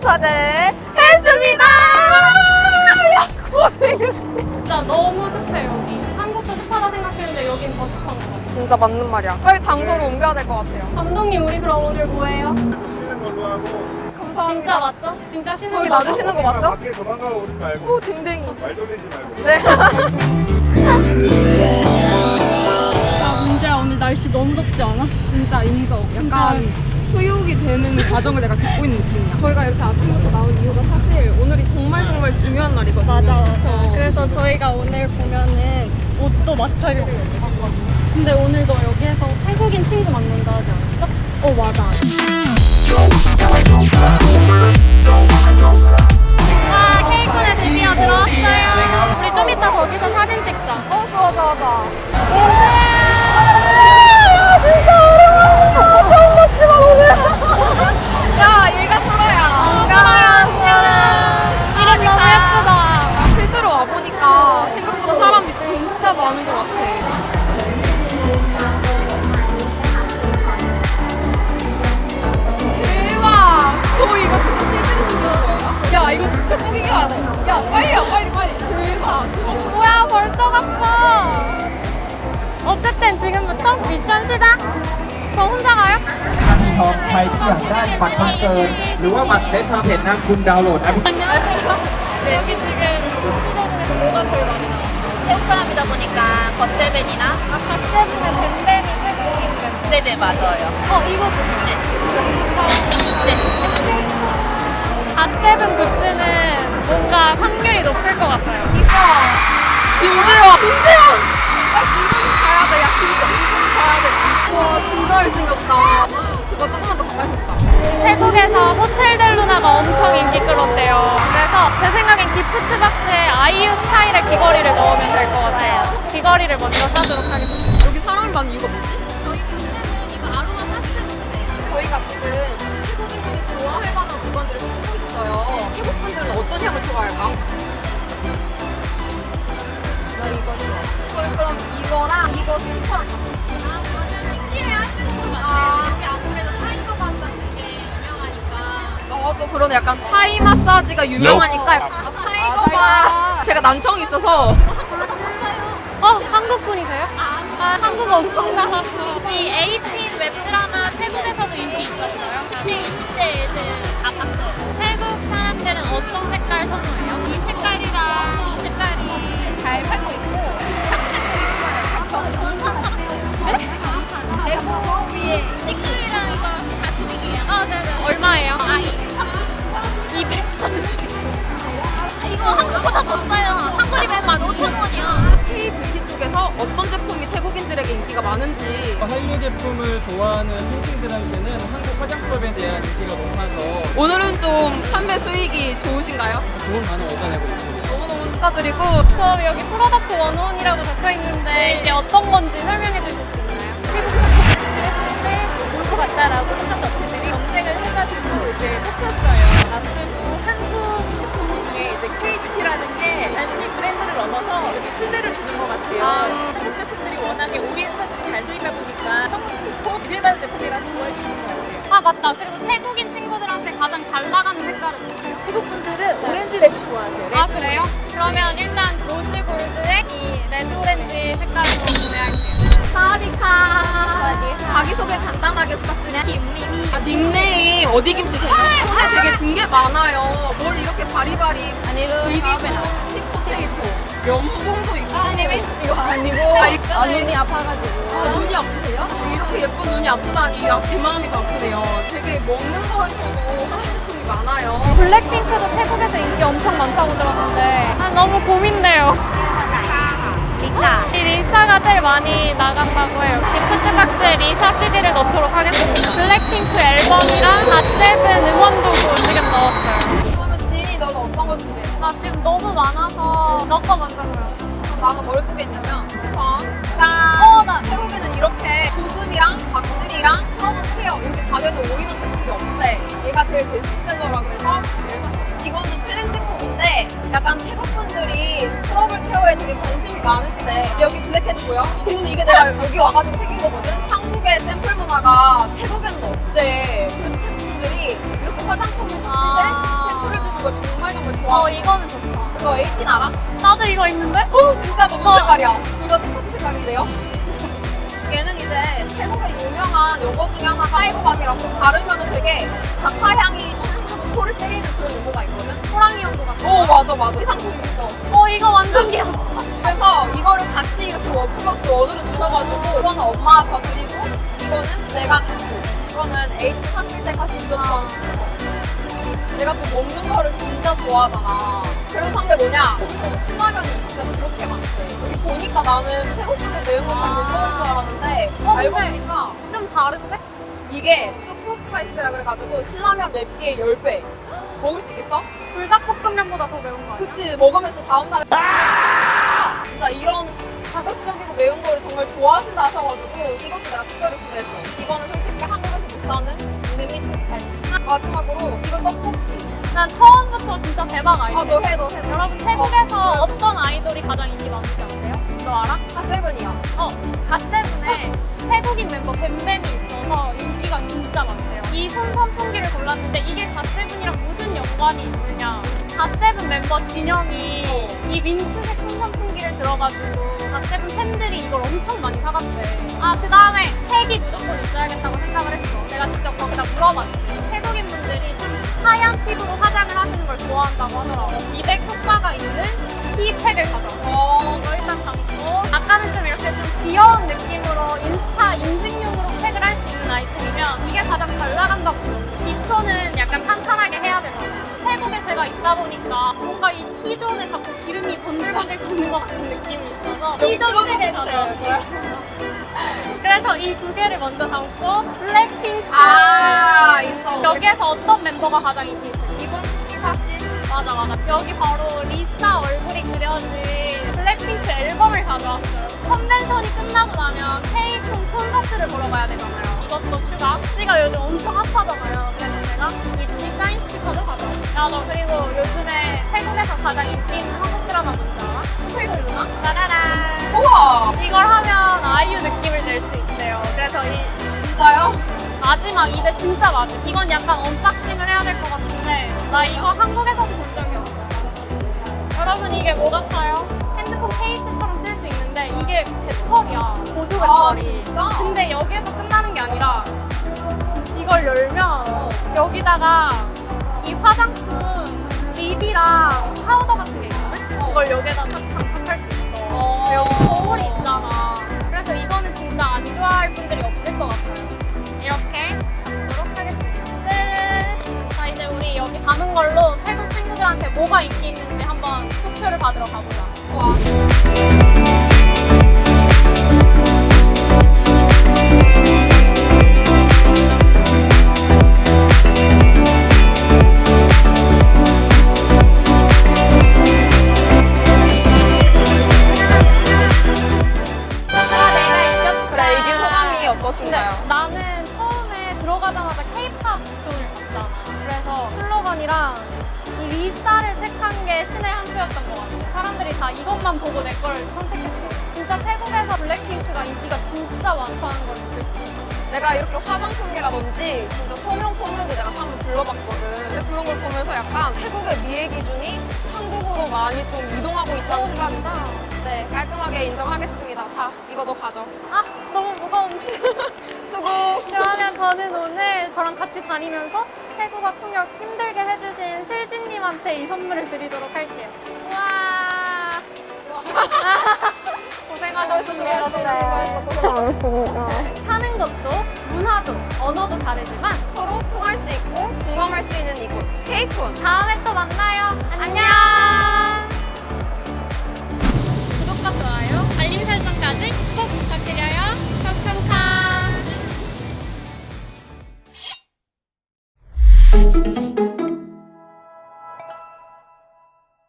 도착을 했습니다. 야, 고생했어. 진짜 너무 습해 여기. 한국도 습하다 생각했는데 여긴 더 습한 것 같아. 진짜 맞는 말이야. 빨리 장소로 옮겨야 될 것 같아요. 감독님 우리 그럼 오늘? 쉬는 걸로 하고 진짜 맞죠? 진짜 쉬는 저기 거 놔주시는 거 맞죠? 밖에 도망가 오지 말고 오, 댕댕이. 말 돌리지 말고 네. 야 문제야 오늘 날씨 너무 덥지 않아? 진짜 인정. 약간 수육이 되는 과정을 내가 겪고 있는 느낌이야. 저희가 이렇게 아침부터 나온 이유가 사실 오늘이 정말 정말 중요한 날이거든요. 맞아 맞아. 그쵸? 그래서 저희가 오늘 보면은 옷도 맞춰 입고 여기 봤거든요. 근데 오늘 너 여기에서 태국인 친구 만난다 하지 않았어? 어 맞아. 와 케이콘에 드디어 들어왔어요. 우리 좀 이따 저기서 사진 찍자. 어, 좋아, 좋아, 좋아. 야, 빨리야, 빨리, 빨리. 대박. 뭐야 벌써 갔어. 어쨌든 지금부터 미션 시작. 저 혼자 가요? ทองใครที่อยากได้บัตรคอนเสิร์ตหรือว่าบัตรเล่นความเห็นนั่งคุณดาวน์โหลดแอป 안녕하세요. 네, 여기 지금 찌개 중에서 뭐가 제일 많이 나와? 태국 사람이다 보니까 겉세벤이나 아, 갓세븐의 뱀뱀이 태국인 뱀. 네네 맞아요. 어, 이거 네. 네. 갓세븐 굿즈는 뭔가 확률이 높을 것 같아요. 김재원! 김재원! 아, 김재원 가야 돼. 야, 김재원 가야 돼. 와, 진짜 잘생겼다. 저거 조금만 더 가까이 잡자. 태국에서 호텔 델 루나가 엄청 인기 끌었대요. 그래서 제 생각엔 기프트 박스에 아이유 스타일의 귀걸이를 넣으면 될 것 같아요. 귀걸이를 먼저 사도록 하겠습니다. 여기 사람이 많은 이유가 뭐지? 향을 좋아할까? 나 이거 좋아. 저희 그럼 이거랑 이거 같이 아, 완전 신기해 하시는 것 같아요. 아. 아무래도 타이거밤 같은 게 유명하니까. 어, 또 그런 약간 타이 마사지가 유명하니까 아, 타이거바. 제가 난청이 있어서 어, 한국 분이세요? 아, 한국어 엄청 나가서. 이 에이틴 웹드라마 태국에서도 인기 있었어요. 특히 20대 애들 다 봤어요. 태국 사람들은 더 싸요. 한 그림에 15,000원이야. K 뷰티 쪽에서 어떤 제품이 태국인들에게 인기가 많은지 한류 제품을 좋아하는 현지인들한테는 한국 화장법에 대한 인기가 높아서 오늘은 좀 판매 수익이 좋으신가요? 좋은 반응 얻어내고 있습니다. 너무너무 축하드리고 저 여기 프로덕트 원원이라고 적혀 있는데 이게 어떤 건지 설명해 주실 수 있나요? 올것 같다라고 하는 업체들이 검색을 해가지고 이제 뽑혔어요. 아무래도 한국 제품 중에 이제 게 단순히 브랜드를 넘어서 여기 신뢰를 주는 것 같아요. 한국 제품들이 워낙에 OEM사들이 잘 되다 보니까 성능 좋고 믿을만한 제품이라 좋아해 주시는 것 같아요. 아 맞다. 그리고 태국인 친구들한테 가장 잘 나가는 색깔은 뭐예요? 태국 분들은 오렌지 랩 좋아하세요. 아 그래요? 그러면 일단 로즈 골드의 이 레드 오렌지 색깔로 구매할게요. 사와디카 자기소개 간단하게 부탁드려요 김미미 아, 닉네임 어디 김씨세요? 손에 되게 든 게 많아요 뭘 이렇게 바리바리 아니로 비비고 치포테이토 면봉도 있고 아니면 이거 아니고 아, 이거 아, 눈이 아파가지고. 아, 눈이 아프세요? 이렇게 예쁜 눈이 아프다니 아, 제 마음이 더 아프네요 되게 먹는 거에서도 한국 제품이 많아요 블랙핑크도 태국에서 인기 엄청 많다고 들었는데 아 너무 고민돼요. 리사. 이 리사가 제일 많이 나간다고 해요. 기프트 박스에 리사 CD를 넣도록 하겠습니다. 블랙핑크 앨범이랑 갓세븐 응원도구 지금 넣었어요. 나 지금 너무 많아서 너거 먼저 보여. 나는 뭘 준비했냐면 우선 짠! 어, 나 태국에는 이렇게 보습이랑 박슬이랑 트러블 케어 이렇게 다 돼도 오이는 제품이 없대 얘가 제일 베스트셀러라고 해서 얘를 샀어 이거는 클렌징 폼인데 약간 태국 분들이 트러블 케어에 되게 관심이 많으시네 여기 블랙헤드 보여? 지금 이게 내가 여기 와가지고 챙긴 거거든? 한국의 샘플 문화가 어 진짜 너무 색깔이야. 둘다 똑같은 색깔인데요? 얘는 이제 태국의 유명한 요거 중에 하나가 파이브밤이라고 바르면은 되게 박하 향이 탁 코를 때리는 그런 요거가 있거든? 호랑이 연도 같아. 오 맞아 맞아. 이 상품 있어. 어, 이거 완전 귀여워. 그래서 이거를 같이 이렇게 원 플러스 원으로 주셔가지고 이거는 엄마 아빠 드리고 이거는 내가 갖고 이거는 에이트 샀을 때 같이 줬던 내가 또 먹는 거를 진짜 좋아하잖아 산게 뭐냐? 거기 신라면이 진짜 그렇게 많대. 여기 보니까 나는 태국분들 매운 거잘 못 먹을 줄 알았는데 어, 알고 보니까 좀 다른데? 이게 슈퍼 스파이스라 그래가지고 신라면 맵기의 10배. 먹을 수 있겠어? 불닭볶음면보다 더 매운 거 아니야? 그치 먹으면서 다음날에 진짜 이런 자극적이고 매운 거를 정말 좋아하신다 하셔가지고 이것도 내가 특별히 구매했어. 이거는 솔직히 한국에서 못 사는 리미티드 펜 마지막으로 이거 떡볶이 난 처음부터 진짜 대박 아이템. 아너 해 너 해. 여러분 태국에서 어, 어떤 아이돌이 가장 인기 많은지 아세요? 너 알아? 핫세븐이야 어, 갓세븐에 태국인 멤버 뱀뱀이 있어서 인기가 진짜 많대요. 이 손 선풍기를 골랐는데 이게 갓세븐이랑 무슨 연관이 있느냐? 갓세븐 멤버 진영이 이 민트색 손 선풍기를 들어가지고 갓세븐 팬들이 이걸 엄청 많이 사갔대. 아, 그 다음에 택이 무조건 있어야겠다고 생각을 했어. 내가 직접 거기다 물어봤지. 하얀 피부로 화장을 하시는 걸 좋아한다고 하더라고. 미백 효과가 있는 이 팩을 가져왔어. 어 일단 담고 아까는 좀 이렇게 좀 귀여운 느낌으로 인스타 인증용으로 팩을 할 수 있는 아이템이면 이게 가장 잘 나간다고 들었어요. 기초는 약간 탄탄하게 해야 되잖아요. 태국에 제가 있다 보니까 뭔가 이 T존에 자꾸 기름이 번들번들 도는 것 같은 느낌이 있어서 T존 팩을 가져왔어요. 그래서 이 두 개를 먼저 담고 블랙핑크. 아 있어. 여기에서 어떤 멤버가 가장 인기 있어요? 이분 이 사진? 맞아 맞아. 여기 바로 리사 얼굴이 그려진 블랙핑크 앨범을 가져왔어요. 컨벤션이 끝나고 나면 K-콘 콘서트를 보러 가야 되잖아요. 이것도 추가. 찌가 요즘 엄청 핫하잖아요. 그래서 제가 이 디자인 스티커도 가져왔어요. 야너 그리고 요즘에 태국에서 가장 인기 있는 한국 드라마 뭔지 알아? 스페이스 누나? 짜라란 우와. 이걸 하면 아이유 느낌 마지막 이제 진짜 마지막 이건 약간 언박싱을 해야 될 것 같은데 나 이거 한국에서도 본 적이 없어 여러분 이게 뭐 같아요? 핸드폰 케이스처럼 쓸 수 있는데 이게 배터리야 보조 아 배터리 진짜? 근데 여기에서 끝나는 게 아니라 이걸 열면 여기다가 이 화장품 립이랑 파우더 같은 게 있거든? 이걸 여기에다 딱 장착할 수 있어 어. 여기 거울이 있잖아 그래서 이거는 진짜 안 좋아할 분들이 없을 것 같아요 뭐가 인기 있는지 한번 투표를 받으러 가보자. 우와 신의 한 수였던 것 같아. 사람들이 다 이것만 보고 내 걸 선택했어. 진짜 태국에서 블랙핑크가 인기가 진짜 많다는 걸 느낄 수 있어. 내가 이렇게 화장품이라든지 진짜 소명품들도 내가 한번 둘러봤거든. 근데 그런 걸 보면서 약간 태국의 미의 기준이 한국으로 많이 좀 이동하고 있다는 생각이 진짜? 네, 깔끔하게 인정하겠습니다. 자, 이거 너 가져. 아 너무 무거운데. 수고. 그러면 저는 오늘 저랑 같이 다니면서 태국어 통역 힘들게 해주신 슬진님한테 이 선물을 드리도록 할게요. 우와. 고생하셨습니다. 수고했어, 수고했어, 수고했어. 사는 것도 문화도 언어도 다르지만 서로 통할 수 있고 공감할 수 있는 이곳. 케이콘. 다음에 또 만나요. 안녕.